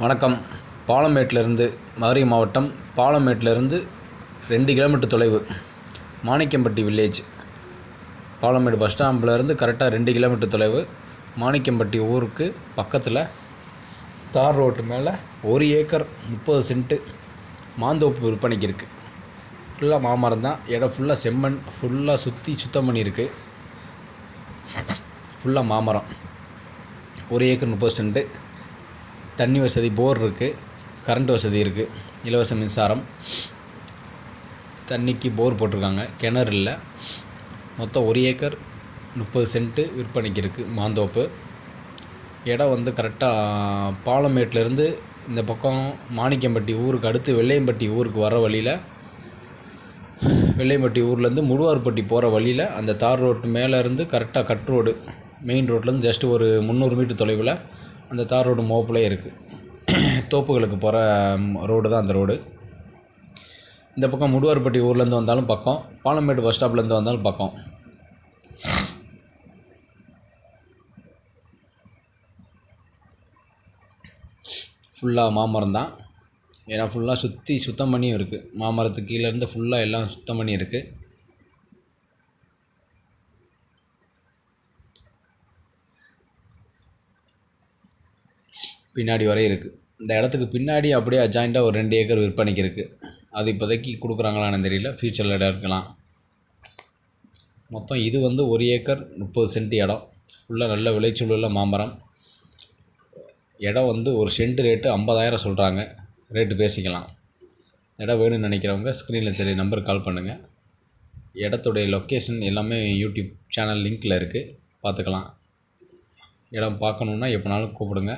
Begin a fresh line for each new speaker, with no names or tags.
வணக்கம். பாலமேட்டிலிருந்து மதுரை மாவட்டம் பாலமேட்டிலிருந்து ரெண்டு கிலோமீட்டர் தொலைவு மாணிக்கம்பட்டி வில்லேஜ் பாலமேடு பஸ் ஸ்டாண்ட்லேருந்து கரெக்டாக ரெண்டு கிலோமீட்டர் தொலைவு மாணிக்கம்பட்டி ஊருக்கு பக்கத்தில் தார் ரோட்டு மேலே ஒரு ஏக்கர் முப்பது சென்ட்டு மாந்தோப்பு விற்பனைக்கு இருக்குது ஃபுல்லாக மாமரம் தான். இடம் ஃபுல்லாக செம்மண் ஃபுல்லாக சுற்றி சுத்தம் பண்ணியிருக்கு. ஃபுல்லாக மாமரம். ஒரு ஏக்கர் முப்பது சென்ட்டு தண்ணி வசதி போர் இருக்குது கரண்ட் வசதி இருக்குது இலவச மின்சாரம். தண்ணிக்கு போர் போட்டிருக்காங்க. கிணறு இல்லை. மொத்தம் ஒரு ஏக்கர் முப்பது சென்ட்டு விற்பனைக்கு இருக்குது மாந்தோப்பு. இடம் வந்து கரெக்டாக பாலமேட்லேருந்து இந்த பக்கம் மாணிக்கம்பட்டி ஊருக்கு அடுத்து வெள்ளையம்பட்டி ஊருக்கு வர வழியில் வெள்ளையம்பட்டி ஊர்லேருந்து முழுவார்பட்டி போகிற வழியில் அந்த தார் ரோட்டு மேலேருந்து கரெக்டாக கட் ரோடு மெயின் ரோட்லேருந்து ஜஸ்ட் ஒரு முந்நூறு மீட்டர் தொலைவில் அந்த தார் ரோடு மோப்பில் இருக்குது தோப்புகளுக்கு போகிற ரோடு தான் அந்த ரோடு. இந்த பக்கம் முடுவார்பட்டி ஊர்லேருந்து வந்தாலும் பக்கம் பாலமேடு பஸ் ஸ்டாப்லேருந்து வந்தாலும் பக்கம். ஃபுல்லாக மாமரம் தான். ஏன்னா ஃபுல்லாக சுற்றி சுத்தம் பண்ணியும் இருக்குது மாமரத்துக்கு கீழேருந்து ஃபுல்லாக எல்லாம் சுத்தம் பண்ணி இருக்குது பின்னாடி வரை இருக்குது இந்த இடத்துக்கு பின்னாடி அப்படியே அஜாயிண்ட்டாக ஒரு ரெண்டு ஏக்கர் விற்பனைக்கு இருக்குது அது இப்போதைக்கு கொடுக்குறாங்களான்னு தெரியல. ஃப்யூச்சரில் இடம் இருக்கலாம். மொத்தம் இது வந்து ஒரு ஏக்கர் முப்பது சென்ட் இடம். உள்ள நல்ல விளைச்சல் உள்ள மாமரம். இடம் வந்து ஒரு சென்ட் ரேட்டு ஐம்பதாயிரம் சொல்கிறாங்க ரேட்டு பேசிக்கலாம். இடம் வேணும்னு நினைக்கிறவங்க ஸ்க்ரீனில் தெரிய நம்பருக்கு கால் பண்ணுங்கள் இடத்துடைய லொக்கேஷன் எல்லாமே யூடியூப் சேனல் லிங்க்கில் இருக்குது பார்த்துக்கலாம். இடம் பார்க்கணுன்னா எப்போனாலும் கூப்பிடுங்க.